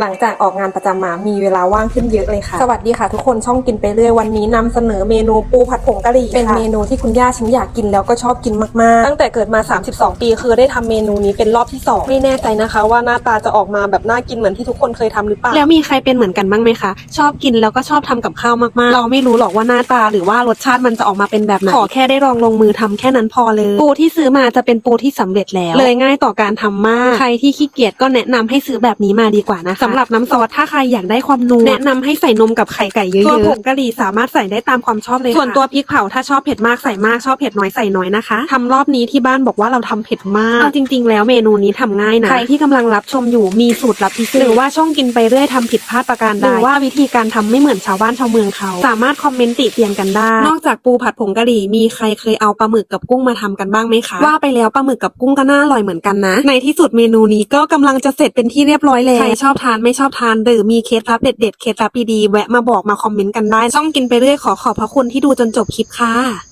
หลังจากออกงานประจำมามีเวลาว่างขึ้นเยอะเลยค่ะ สวัสดีค่ะทุกคนช่องกินไปเรื่อยวันนี้นำเสนอเมนูปูผัดผงกะหรี่เป็นเมนูที่คุณย่าฉันอยากกินแล้วก็ชอบกินมากๆ ตั้งแต่เกิดมา 32 ปีคือได้ทำเมนูนี้เป็นรอบที่สองไม่แน่ใจนะคะ ว่าหน้าตาจะออกมาแบบน่ากินเหมือนที่ทุกคนเคยทำหรือเปล่าแล้วมีใครเป็นเหมือนกันบ้างไหมคะชอบกินแล้วก็ชอบทำกับข้าวมากๆ เราไม่รู้หรอกว่าหน้าตาหรือว่ารสชาติมันจะออกมาเป็นแบบไหนขอแค่ได้ลองลงมือทำแค่นั้นพอเลย ปูที่ซื้อมาจะเป็นปูที่สำเร็จแล้ว เลยง่ายต่อการทำมาก ใครที่ขี้เกียจก็แนะนำให้ซื้อแบบนี้มาดีกว่านะคะสำหรับน้ำซอสถ้าใครอยากได้ความนัวแนะนำให้ใส่นมกับไข่ไก่เยอะๆตัวผงกะหรี่สามารถใส่ได้ตามความชอบเลยค่ะส่วนตัวพริกเผาถ้าชอบเผ็ดมากใส่มากชอบเผ็ดน้อยใส่น้อยนะคะทำรอบนี้ที่บ้านบอกว่าเราทำเผ็ดมากเอาจริง ๆ แล้วเมนูนี้ทำง่ายนะใครที่กำลังรับชมอยู่มีสูตรลับพิเศษหรือว่าช่องกินไปเรื่อยทำผิดพลาดประการใดหรือว่าวิธีการทำไม่เหมือนชาวบ้านชาวเมืองเขา สามารถคอมเมนต์ติเตียนกันได้ นอกจากปูผัดผงกะหรี่มีใครเคยเอาปลาหมึกกับกุ้งมาทำกันบ้างไหมคะว่าไปแล้วปลาหมึกกับกุ้งก็น่าอร่อยเหมือนกันนะ ในที่สุดเมนูนี้ก็กำลังจะเสร็จเป็นที่เรียบร้อยแล้วใครชอบทานไม่ชอบทาน หรือมีเคล็ดลับเด็ดๆเคล็ดลับดีๆแวะมาบอกมาคอมเมนต์กันได้ช่องกินไปเรื่อยขอขอบพระคุณที่ดูจนจบคลิปค่ะ